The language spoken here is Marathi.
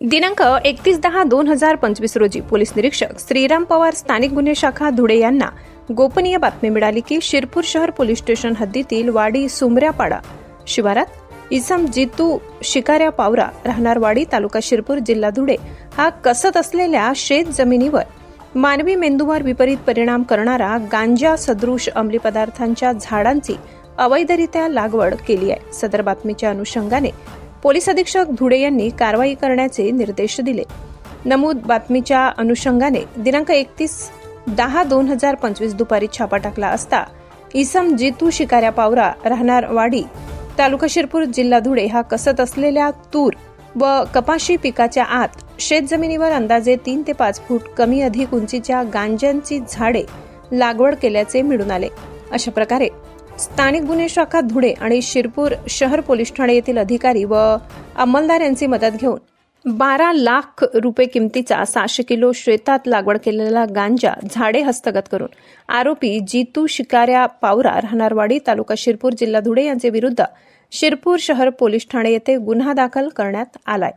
दिनांक एकतीस दहा दोन हजार पंचवीस रोजी पोलीस निरीक्षक श्रीराम पवार स्थानिक गुन्हे शाखा धुळे यांना गोपनीय बातमी मिळाली की शिरपूर शहर पोलीस स्टेशन हद्दीतील वाडी सुमऱ्यापाडा शिवारात इसम जितू शिकाऱ्या पावरा राहणार वाडी तालुका शिरपूर जिल्हा धुळे हा कसत असलेल्या शेत जमिनीवर मानवी मेंदूवर विपरीत परिणाम करणारा गांजा सदृश अंमली पदार्थांच्या झाडांची अवैधरित्या लागवड केली आहे. सदर बातमीच्या अनुषंगाने पोलीस अधीक्षक धुळे यांनी कारवाई करण्याचे निर्देश दिले. नमूद बातमीच्या अनुषंगाने दिनांक एकतीस दहा दोन हजार पंचवीस दुपारी छापा टाकला असता इसम जितू शिकाऱ्या पावरा राहणार वाडी तालुका शिरपूर जिल्हा धुळे हा कसत असलेल्या तूर व कपाशी पिकाच्या आत शेतजमिनीवर अंदाजे तीन ते पाच फूट कमी अधिक उंचीच्या गांजांची झाडे लागवड केल्याचे मिळून आले. अशा प्रकारे स्थानिक गुन्हे शाखा धुळे आणि शिरपूर शहर पोलीस ठाणे येथील अधिकारी व अंमलदार यांची मदत घेऊन बारा लाख रुपये किमतीचा सहाशे किलो शेतात लागवड केलेला गांजा झाडे हस्तगत करून आरोपी जितू शिकाऱ्या पावरा राहणारवाडी तालुका शिरपूर जिल्हा धुळे यांचे विरुद्ध शिरपूर शहर पोलीस ठाणे येथे गुन्हा दाखल करण्यात आलाय.